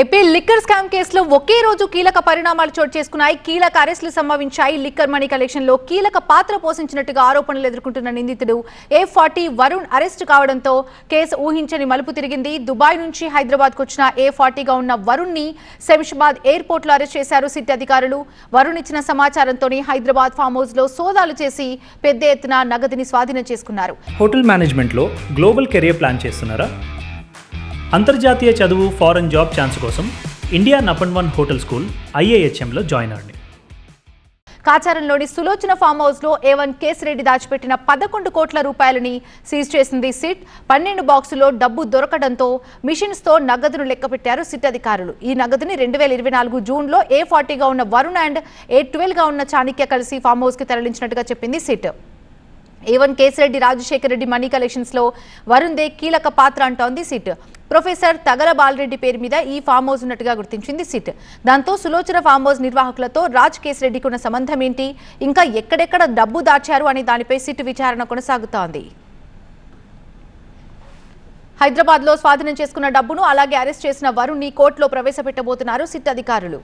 AP liquor scam కేసులో ఒకే రోజు కీలక పరిణామాలు చోటు చేసుకున్నాయి. కీలక అరెస్టులు సంభవించాయి. లిక్కర్ మనీ కలెక్షన్లో కీలక పాత్ర పోషించినట్టుగా ఆరోపణలు ఎదుర్కొంటున్న నిందితుడు ఏ ఫార్టీ వరుణ్ అరెస్టు కావడంతో కేసు ఊహించని మలుపు తిరిగింది. దుబాయ్ నుంచి హైదరాబాద్ వచ్చిన ఏ ఫార్టీగా ఉన్న వరుణ్ని శంషాబాద్ ఎయిర్పోర్ట్లో అరెస్ట్ చేశారు సిట్ అధికారులు. వరుణ్ ఇచ్చిన సమాచారంతోనే హైదరాబాద్ ఫామ్ హౌస్లో సోదాలు చేసి పెద్ద ఎత్తున నగదుని స్వాధీనం చేసుకున్నారు. హోటల్ మేనేజ్మెంట్లో గ్లోబల్ కెరియర్ ప్లాన్ చేస్తున్నారా? అంతర్జాతీయ చదువు ఫారెన్ జాబ్ ఛాన్స్ కోసం ఇండియా నపన్ వన్ హోటల్ స్కూల్ ఐఏహెచ్ఎంలో జాయిన్ అవ్వండి. కాచారంలోని సులోచన ఫామ్ హౌస్లో ఏవన్ కేసిరెడ్డి దాచిపెట్టిన పదకొండు కోట్ల రూపాయలని సీజ్ చేసింది సిట్. పన్నెండు బాక్సులో డబ్బు దొరకడంతో మిషన్స్తో నగదును లెక్కపెట్టారు సిట్ అధికారులు. ఈ నగదుని రెండు వేల ఇరవై నాలుగు జూన్లో ఏ ఫార్టీగా ఉన్న వరుణ్ అండ్ ఏ ట్వెల్వ్గా ఉన్న చాణిక్య కలిసి ఫామ్ హౌస్కి తరలించినట్టుగా చెప్పింది SIT. A one Kesireddy Rajasekhara Reddy money కలెక్షన్స్లో వరుణ్ దే కీలక పాత్ర అంటోంది సిట్. ప్రొఫెసర్ తగల బాలరెడ్డి పేరు మీద ఈ ఫామ్ హౌస్ ఉన్నట్టుగా గుర్తించింది సిట్. దాంతో సులోచన ఫామ్ హౌస్ నిర్వాహకులతో రాజ్ కేసిరెడ్డికి ఉన్న సంబంధం ఏంటి? ఇంకా ఎక్కడెక్కడ డబ్బు దాచారు అనే దానిపై సిట్ విచారణ కొనసాగుతోంది. హైదరాబాద్లో స్వాధీనం చేసుకున్న డబ్బును అలాగే అరెస్ట్ చేసిన వరుణ్ని కోర్టులో ప్రవేశపెట్టబోతున్నారు సిట్ అధికారులు.